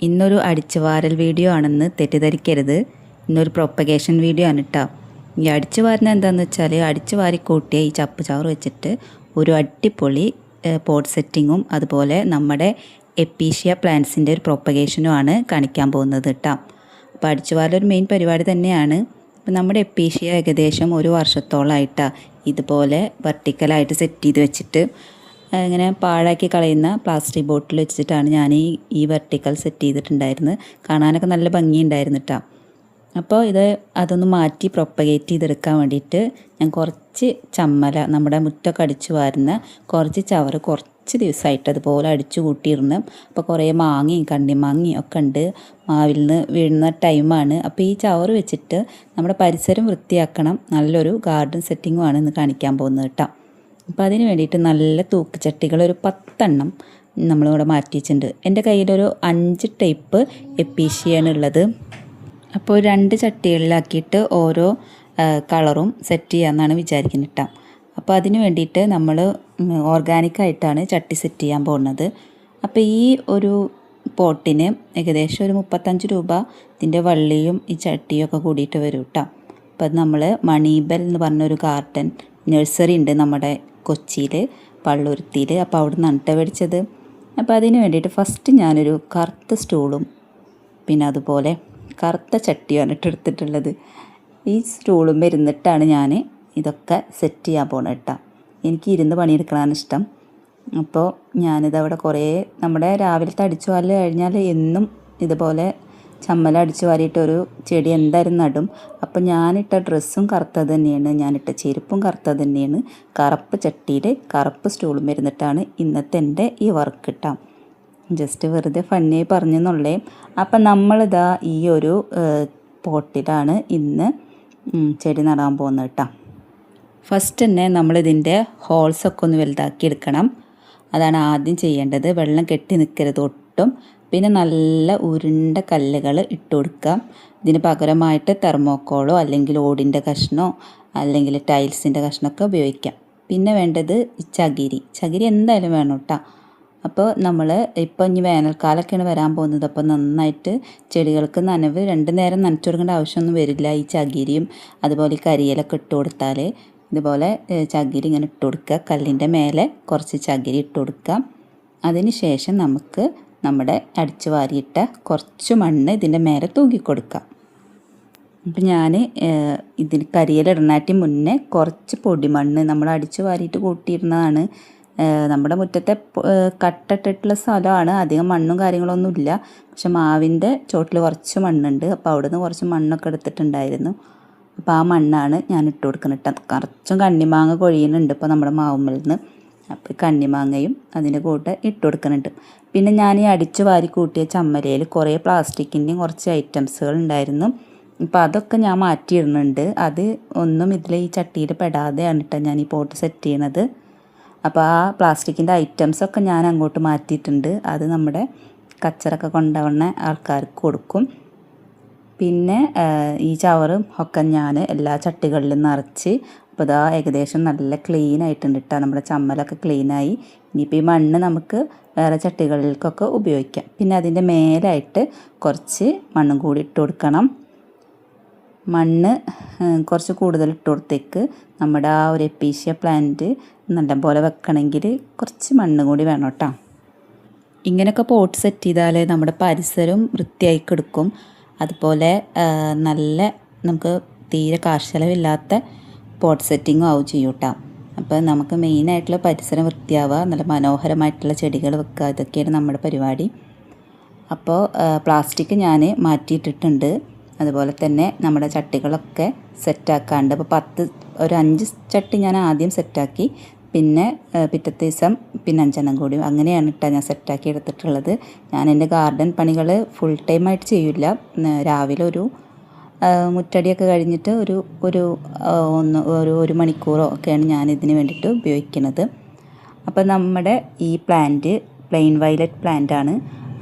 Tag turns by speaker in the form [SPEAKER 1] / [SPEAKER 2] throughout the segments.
[SPEAKER 1] ഇന്നൊരു അടിച്ചുവാരൽ വീഡിയോ ആണെന്ന് തെറ്റിദ്ധരിക്കരുത്. ഇന്നൊരു പ്രൊപ്പഗേഷൻ വീഡിയോ ആണ് കേട്ടോ ഈ അടിച്ചു വാരുന്നത് എന്താണെന്ന് വെച്ചാൽ അടിച്ചു വാരി കൂട്ടിയ ഈ ചപ്പ് ചവറ് വെച്ചിട്ട് ഒരു അടിപൊളി പോട്ട് സെറ്റിങ്ങും അതുപോലെ നമ്മുടെ എപ്പീഷ്യ പ്ലാന്റ്സിന്റെ ഒരു പ്രൊപ്പഗേഷനുമാണ് കാണിക്കാൻ പോകുന്നത് കേട്ടോ അപ്പോൾ അടിച്ചു വാരലൊരു മെയിൻ പരിപാടി തന്നെയാണ്. അപ്പോൾ നമ്മുടെ എപ്പീഷ്യ ഏകദേശം ഒരു വർഷത്തോളമായിട്ടാണ് ഇതുപോലെ വെർട്ടിക്കലായിട്ട് സെറ്റ് ചെയ്ത് വെച്ചിട്ട് ഇങ്ങനെ പാഴാക്കി കളയുന്ന പ്ലാസ്റ്റിക് ബോട്ടിൽ വെച്ചിട്ടാണ് ഞാൻ ഈ ഈ വെർട്ടിക്കൽ സെറ്റ് ചെയ്തിട്ടുണ്ടായിരുന്നത്. കാണാനൊക്കെ നല്ല ഭംഗിയുണ്ടായിരുന്നു കേട്ടോ അപ്പോൾ ഇത് അതൊന്ന് മാറ്റി പ്രൊപ്പഗേറ്റ് ചെയ്തെടുക്കാൻ വേണ്ടിയിട്ട് ഞാൻ കുറച്ച് ചമ്മല നമ്മുടെ മുറ്റൊക്കെ അടിച്ചു വാരുന്ന കുറച്ച് ചവറ് കുറച്ച് ദിവസമായിട്ട് അതുപോലെ അടിച്ചു കൂട്ടിയിരുന്നു. അപ്പോൾ കുറേ മാങ്ങയും കണ്ണിമാങ്ങയും ഒക്കെ ഉണ്ട്. മാവിൽ നിന്ന് വീഴുന്ന ടൈമാണ്. അപ്പോൾ ഈ ചവറ് വെച്ചിട്ട് നമ്മുടെ പരിസരം വൃത്തിയാക്കണം. നല്ലൊരു ഗാർഡൻ സെറ്റിങ്ങുമാണ് ഇന്ന് കാണിക്കാൻ പോകുന്നത് കേട്ടോ അപ്പോൾ അതിന് വേണ്ടിയിട്ട് നല്ല തൂക്കുചട്ടികൾ ഒരു പത്തെണ്ണം നമ്മളിവിടെ മാറ്റി വെച്ചിട്ടുണ്ട്. എന്റെ കയ്യിലൊരു അഞ്ച് ടൈപ്പ് എപ്പീഷ്യയാണ് ഉള്ളത്. അപ്പോൾ രണ്ട് ചട്ടികളിലാക്കിയിട്ട് ഓരോ കളറും സെറ്റ് ചെയ്യാമെന്നാണ് വിചാരിക്കുന്നത് അപ്പോൾ അതിന് വേണ്ടിയിട്ട് നമ്മൾ ഓർഗാനിക്കായിട്ടാണ് ചട്ടി സെറ്റ് ചെയ്യാൻ പോകുന്നത്. അപ്പോൾ ഈ ഒരു പോട്ടിന് ഏകദേശം ഒരു മുപ്പത്തഞ്ച് രൂപ ഇതിന്റെ വള്ളിയും ഈ ചട്ടിയും ഒക്കെ കൂടിയിട്ട് വരും കേട്ടോ. അപ്പോൾ അത് നമ്മൾ മണീബൽ എന്ന് പറഞ്ഞൊരു ഗാർഡൻ നഴ്സറി ഉണ്ട് നമ്മുടെ കൊച്ചിയിൽ പള്ളുരുത്തിയിൽ. അപ്പോൾ അവിടെ നിന്നിട്ട് മേടിച്ചത്. അപ്പോൾ അതിന് വേണ്ടിയിട്ട് ഫസ്റ്റ് ഞാനൊരു കറുത്ത സ്റ്റൂളും പിന്നെ അതുപോലെ കറുത്ത ചട്ടിയാണ് ഇട്ട് എടുത്തിട്ടുള്ളത്. ഈ സ്റ്റൂളും ഇരുന്നിട്ടാണ് ഞാൻ ഇതൊക്കെ സെറ്റ് ചെയ്യാൻ പോണ കേട്ടോ. എനിക്ക് ഇരുന്ന് പണിയെടുക്കണമാണ് ഇഷ്ടം. അപ്പോൾ ഞാനിതവിടെ കുറേ നമ്മുടെ രാവിലത്തെ അടിച്ചു വാരൽ കഴിഞ്ഞാൽ എന്നും ഇതുപോലെ ചമ്മല വാരിയിട്ടൊരു വാരിയിട്ട് ഒരു ചെടി എന്തായാലും നടും. അപ്പം ഞാനിട്ട ഡ്രസ്സും കറുത്തത് തന്നെയാണ്. ഞാനിട്ട ചെരുപ്പും കറുത്തത് തന്നെയാണ്. കറുപ്പ് ചട്ടിയിൽ കറുപ്പ് സ്റ്റൂളും വരുന്നിട്ടാണ് ഇന്നത്തെ എന്റെ ഈ വർക്ക് ഇട്ടാം ജസ്റ്റ് വെറുതെ ഫണ്ണിയായി പറഞ്ഞെന്നുള്ളേ. അപ്പം നമ്മളിതാ ഈ ഒരു പോട്ടിലാണ് ഇന്ന് ചെടി നടാൻ പോകുന്നത് കേട്ടോ ഫസ്റ്റ് തന്നെ നമ്മളിതിന്റെ ഹോൾസൊക്കെ ഒന്ന് വലുതാക്കി എടുക്കണം. അതാണ് ആദ്യം ചെയ്യേണ്ടത്. വെള്ളം കെട്ടി നിൽക്കരുത് ഒട്ടും. പിന്നെ നല്ല ഉരുണ്ട കല്ലുകൾ ഇട്ട് കൊടുക്കാം ഇതിന് പകരമായിട്ട് തെർമോക്കോളോ അല്ലെങ്കിൽ ഓടിന്റെ കഷ്ണോ അല്ലെങ്കിൽ ടൈൽസിന്റെ കഷ്ണമൊക്കെ ഉപയോഗിക്കാം. പിന്നെ വേണ്ടത് ചകിരി. ചകിരി എന്തായാലും വേണം കേട്ടോ. അപ്പോൾ നമ്മൾ ഇപ്പോൾ ഇനി വേനൽക്കാലമൊക്കെയാണ് വരാൻ പോകുന്നത്. അപ്പോൾ നന്നായിട്ട് ചെടികൾക്ക് നനവ് രണ്ട് നേരം നനച്ചു കൊടുക്കേണ്ട ആവശ്യമൊന്നും വരില്ല. ഈ ചകിരിയും അതുപോലെ ഈ കരിയിലൊക്കെ ഇട്ട് കൊടുത്താൽ ഇതുപോലെ ചകിരി ഇങ്ങനെ ഇട്ട് കൊടുക്കുക. കല്ലിന്റെ മേലെ കുറച്ച് ചകിരി ഇട്ട് കൊടുക്കാം അതിന് ശേഷം നമുക്ക് നമ്മുടെ അടിച്ചു വാരിയിട്ട കുറച്ച് മണ്ണ് ഇതിന്റെ മേലെ തൂങ്ങിക്കൊടുക്കുക അപ്പം ഞാൻ ഇതിന് കരിയിലിടണാറ്റി മുന്നേ കുറച്ച് പൊടി മണ്ണ് നമ്മൾ അടിച്ചു വാരിയിട്ട് കൂട്ടിയിരുന്നതാണ്. നമ്മുടെ മുറ്റത്തെ കട്ടിട്ടിട്ടുള്ള സ്ഥലമാണ്. അധികം മണ്ണും കാര്യങ്ങളൊന്നും ഇല്ല. പക്ഷെ മാവിന്റെ ചോട്ടിൽ കുറച്ച് മണ്ണുണ്ട്. അപ്പോൾ അവിടെ നിന്ന് കുറച്ച് മണ്ണൊക്കെ എടുത്തിട്ടുണ്ടായിരുന്നു. അപ്പോൾ ആ മണ്ണാണ് ഞാൻ ഇട്ട് കൊടുക്കുന്നത്. കുറച്ചും കണ്ണിമാങ്ങ കൊഴിയുന്നുണ്ട് ഇപ്പോൾ നമ്മുടെ മാവുമ്മൽ നിന്ന് അപ്പോൾ കണ്ണിമാങ്ങയും അതിന്റെ കൂടെ ഇട്ട് കൊടുക്കുന്നുണ്ട് പിന്നെ ഞാൻ ഈ അടിച്ചു വാരി കൂട്ടിയ ചമ്മലയിൽ കുറേ പ്ലാസ്റ്റിക്കിന്റെയും കുറച്ച് ഐറ്റംസുകൾ ഉണ്ടായിരുന്നു. അപ്പോൾ അതൊക്കെ ഞാൻ മാറ്റിയിടുന്നുണ്ട്. അത് ഒന്നും ഇതിൽ ഈ ചട്ടിയിൽ പെടാതെയാണ് കേട്ടോ ഞാൻ ഈ പോട്ട് സെറ്റ് ചെയ്യണത്. അപ്പോൾ ആ പ്ലാസ്റ്റിക്കിന്റെ ഐറ്റംസൊക്കെ ഞാൻ അങ്ങോട്ട് മാറ്റിയിട്ടുണ്ട്. അത് നമ്മുടെ കച്ചറൊക്കെ കൊണ്ടുവന്ന ആൾക്കാർക്ക് കൊടുക്കും. പിന്നെ ഈ ചവറും ഒക്കെ ഞാൻ എല്ലാ ചട്ടികളിലും നിറച്ച് അപ്പോൾ ഇതാ ഏകദേശം നല്ല ക്ലീൻ ആയിട്ടുണ്ട് കേട്ടോ നമ്മുടെ ചമ്മലൊക്കെ ക്ലീനായി ഇനിയിപ്പോൾ ഈ മണ്ണ് നമുക്ക് വേറെ ചട്ടികളിലേക്കൊക്കെ ഉപയോഗിക്കാം. പിന്നെ അതിന്റെ മേലായിട്ട് കുറച്ച് മണ്ണും കൂടി ഇട്ട് കൊടുക്കണം. മണ്ണ് കുറച്ച് കൂടുതൽ ഇട്ട് കൊടുത്തേക്ക്. നമ്മുടെ ആ ഒരു എപ്പീഷ്യ പ്ലാന്റ് നല്ലപോലെ വെക്കണമെങ്കിൽ കുറച്ച് മണ്ണ് കൂടി വേണം കേട്ടോ ഇങ്ങനെയൊക്കെ പോട്ട് സെറ്റ് ചെയ്താൽ നമ്മുടെ പരിസരം വൃത്തിയായി കിടക്കും. അതുപോലെ നല്ല നമുക്ക് തീരെ കാശലവില്ലാത്ത പോട്ട് സെറ്റിങ്ങും ആവും ചെയ്യും കേട്ടോ അപ്പോൾ നമുക്ക് മെയിനായിട്ടുള്ള പരിസരം വൃത്തിയാവുക നല്ല മനോഹരമായിട്ടുള്ള ചെടികൾ വെക്കുക ഇതൊക്കെയാണ് നമ്മുടെ പരിപാടി. അപ്പോൾ പ്ലാസ്റ്റിക് ഞാൻ മാറ്റിയിട്ടിട്ടുണ്ട്. അതുപോലെ തന്നെ നമ്മുടെ ചട്ടികളൊക്കെ സെറ്റാക്കാണ്ട്. അപ്പോൾ പത്ത് ഒരു അഞ്ച് ചട്ടി ഞാൻ ആദ്യം സെറ്റാക്കി. പിന്നെ പിറ്റത്തെ ദിവസം പിന്നെ അഞ്ചെണ്ണം കൂടി. അങ്ങനെയാണ് കേട്ടോ ഞാൻ സെറ്റാക്കി എടുത്തിട്ടുള്ളത്. ഞാൻ എന്റെ ഗാർഡൻ പണികൾ ഫുൾ ടൈമായിട്ട് ചെയ്യില്ല. രാവിലെ ഒരു മുറ്റടിയൊക്കെ കഴിഞ്ഞിട്ട് ഒരു ഒരു ഒന്ന് ഒരു ഒരു മണിക്കൂറോ ഒക്കെയാണ് ഞാൻ ഇതിന് വേണ്ടിയിട്ട് ഉപയോഗിക്കുന്നത് അപ്പോൾ നമ്മുടെ ഈ പ്ലാന്റ് പ്ലെയിൻ വയലറ്റ് പ്ലാന്റ് ആണ്.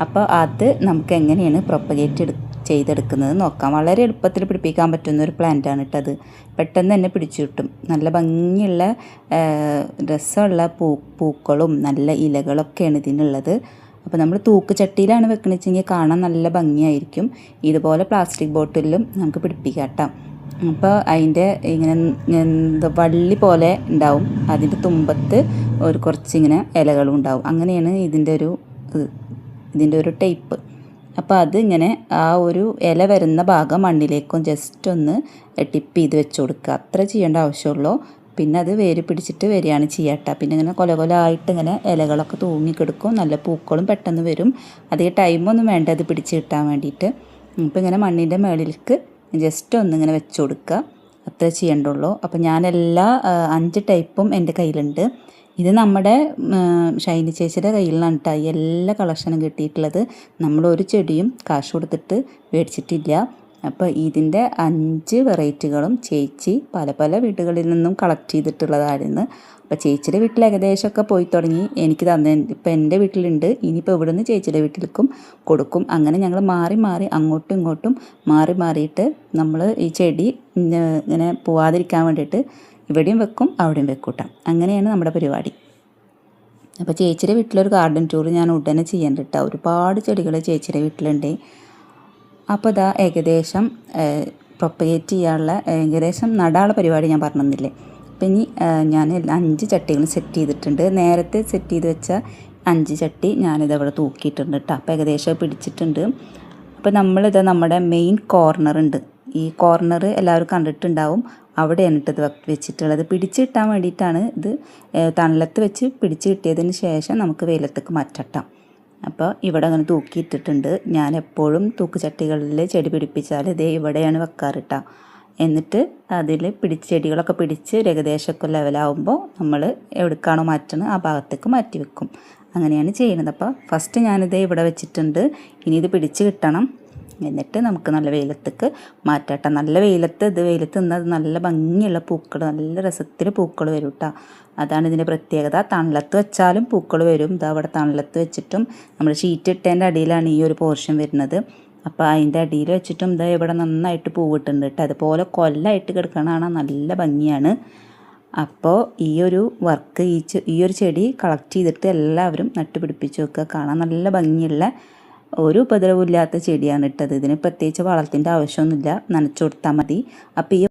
[SPEAKER 1] അപ്പോൾ അത് നമുക്ക് എങ്ങനെയാണ് പ്രൊപ്പഗേറ്റ് എടു ചെയ്തെടുക്കുന്നത് നോക്കാം. വളരെ എളുപ്പത്തിൽ പിടിപ്പിക്കാൻ പറ്റുന്ന ഒരു പ്ലാന്റ് ആണ് കേട്ടത് പെട്ടെന്ന് തന്നെ പിടിച്ചു കിട്ടും. നല്ല ഭംഗിയുള്ള രസമുള്ള പൂ പൂക്കളും നല്ല ഇലകളൊക്കെയാണ് ഇതിനുള്ളത്. അപ്പോൾ നമ്മൾ തൂക്ക് ചട്ടിയിലാണ് വെക്കണെച്ചെങ്കിൽ കാണാൻ നല്ല ഭംഗിയായിരിക്കും. ഇതുപോലെ പ്ലാസ്റ്റിക് ബോട്ടിലും നമുക്ക് പിടിപ്പിക്കാം കേട്ടോ. അപ്പോൾ അതിന്റെ ഇങ്ങനെ എന്താ വള്ളി പോലെ ഉണ്ടാവും. അതിന്റെ തുമ്പത്ത് ഒരു കുറച്ചിങ്ങനെ ഇലകളും ഉണ്ടാവും. അങ്ങനെയാണ് ഇതിന്റെ ഒരു ഇത്. ഇതിന്റെ ഒരു ടൈപ്പ് അപ്പോൾ അത് ഇങ്ങനെ ആ ഒരു ഇല വരുന്ന ഭാഗം മണ്ണിലേക്കും ജസ്റ്റ് ഒന്ന് ടിപ്പ് ചെയ്ത് വെച്ച് കൊടുക്കുക. അത്ര ചെയ്യേണ്ട ആവശ്യമുള്ളൂ. പിന്നെ അത് വേര് പിടിച്ചിട്ട് വരികയാണ് ചെയ്യട്ട. പിന്നെ ഇങ്ങനെ കൊല കൊല ആയിട്ട് ഇങ്ങനെ ഇലകളൊക്കെ തൂങ്ങിക്കിടക്കും നല്ല പൂക്കളും പെട്ടെന്ന് വരും. അധികം ടൈമൊന്നും വേണ്ട അത് പിടിച്ച് കിട്ടാൻ വേണ്ടിയിട്ട്. അപ്പോൾ ഇങ്ങനെ മണ്ണിന്റെ മുകളിലേക്ക് ജസ്റ്റ് ഒന്നിങ്ങനെ വെച്ച് കൊടുക്കുക. അത്രേ ചെയ്യേണ്ടുള്ളൂ. അപ്പോൾ ഞാൻ എല്ലാ അഞ്ച് ടൈപ്പും എന്റെ കയ്യിലുണ്ട്. ഇത് നമ്മുടെ ഷൈനി ചേച്ചിയുടെ കയ്യിലാണ് കേട്ടോ എല്ലാ കളക്ഷനും കിട്ടിയിട്ടുള്ളത്. നമ്മളൊരു ചെടിയും കാശ് കൊടുത്തിട്ട് മേടിച്ചിട്ടില്ല. അപ്പോൾ ഇതിന്റെ അഞ്ച് വെറൈറ്റികളും ചേച്ചി പല പല വീടുകളിൽ നിന്നും കളക്ട് ചെയ്തിട്ടുള്ളതായിരുന്നു. അപ്പോൾ ചേച്ചിയുടെ വീട്ടിൽ ഏകദേശമൊക്കെ പോയി തുടങ്ങി. എനിക്ക് തന്നെ ഇപ്പോൾ എന്റെ വീട്ടിലുണ്ട്. ഇനിയിപ്പോൾ ഇവിടെ നിന്ന് ചേച്ചിയുടെ വീട്ടിലേക്കും കൊടുക്കും. അങ്ങനെ ഞങ്ങൾ മാറി മാറി അങ്ങോട്ടും ഇങ്ങോട്ടും മാറി മാറിയിട്ട് നമ്മൾ ഈ ചെടി ഇങ്ങനെ പോവാതിരിക്കാൻ വേണ്ടിയിട്ട് ഇവിടെയും വെക്കും അവിടെയും വെക്കൂട്ടാം. അങ്ങനെയാണ് നമ്മുടെ പരിപാടി. അപ്പോൾ ചേച്ചിയുടെ വീട്ടിലൊരു ഗാർഡൻ ടൂർ ഞാൻ ഉടനെ ചെയ്യേണ്ട കേട്ടോ ഒരുപാട് ചെടികൾ ചേച്ചിയുടെ വീട്ടിലുണ്ട്. അപ്പോൾ ഇതാ ഏകദേശം പ്രൊപ്പഗേറ്റ് ചെയ്യാനുള്ള ഏകദേശം നടാനുള്ള പരിപാടി ഞാൻ പറഞ്ഞില്ലേ അപ്പം ഇനി ഞാൻ അഞ്ച് ചട്ടികളും സെറ്റ് ചെയ്തിട്ടുണ്ട്. നേരത്തെ സെറ്റ് ചെയ്ത് വെച്ച അഞ്ച് ചട്ടി ഞാനിത് അവിടെ തൂക്കിയിട്ടുണ്ട് കേട്ടോ അപ്പോൾ ഏകദേശം പിടിച്ചിട്ടുണ്ട്. അപ്പോൾ നമ്മളിത് നമ്മുടെ മെയിൻ കോർണർ ഉണ്ട്. ഈ കോർണർ എല്ലാവരും കണ്ടിട്ടുണ്ടാവും. അവിടെയാണ് ഇട്ടത് വെച്ചിട്ടുള്ളത്. പിടിച്ച് കിട്ടാൻ വേണ്ടിയിട്ടാണ് ഇത് തണലത്ത് വെച്ച് പിടിച്ച് കിട്ടിയതിന് ശേഷം നമുക്ക് വെയിലത്തേക്ക് മാറ്റട്ടാം അപ്പോൾ ഇവിടെ അങ്ങനെ തൂക്കിയിട്ടിട്ടുണ്ട്. ഞാൻ എപ്പോഴും തൂക്കുചട്ടികളിൽ ചെടി പിടിപ്പിച്ചാൽ ഇതേ ഇവിടെയാണ് വെക്കാറ് കേട്ടോ എന്നിട്ട് അതിൽ പിടിച്ച് ചെടികളൊക്കെ പിടിച്ച് ഏകദേശമൊക്കെ ലെവലാവുമ്പോൾ നമ്മൾ എവിടേക്കാണോ മാറ്റണത് ആ ഭാഗത്തേക്ക് മാറ്റി വെക്കും. അങ്ങനെയാണ് ചെയ്യുന്നത്. അപ്പോൾ ഫസ്റ്റ് ഞാനിതേ ഇവിടെ വെച്ചിട്ടുണ്ട്. ഇനി ഇത് പിടിച്ച് കിട്ടണം. എന്നിട്ട് നമുക്ക് നല്ല വെയിലത്തേക്ക് മാറ്റാട്ട. നല്ല വെയിലത്ത് ഇത് വെയിലത്ത് നിന്നത് നല്ല ഭംഗിയുള്ള പൂക്കൾ നല്ല രസത്തിൽ പൂക്കൾ വരും കേട്ടോ അതാണ് ഇതിന്റെ പ്രത്യേകത. തണലത്ത് വെച്ചാലും പൂക്കൾ വരും. ഇത് അവിടെ തണലത്ത് വെച്ചിട്ടും നമ്മൾ ഷീറ്റ് ഇട്ടതിന്റെ അടിയിലാണ് ഈ ഒരു പോർഷൻ വരുന്നത്. അപ്പോൾ അതിന്റെ അടിയിൽ വെച്ചിട്ടും ഇതാ ഇവിടെ നന്നായിട്ട് പൂവിട്ടുണ്ട് കേട്ടോ അതുപോലെ കൊല്ലായിട്ട് കിടക്കണതാണ് നല്ല ഭംഗിയാണ്. അപ്പോൾ ഈ ഒരു വർക്ക് ഈ ഈ ഒരു ചെടി കളക്ട് ചെയ്തിട്ട് എല്ലാവരും നട്ടുപിടിപ്പിച്ച് വെക്കുക. കാണാൻ നല്ല ഭംഗിയുള്ള ഒരു ഉപദ്രവമില്ലാത്ത ചെടിയാണ് ഇട്ടത്. ഇതിന് പ്രത്യേകിച്ച് വളത്തിന്റെ ആവശ്യമൊന്നുമില്ല. നനച്ചു കൊടുത്താൽ മതി. അപ്പോൾ ഈ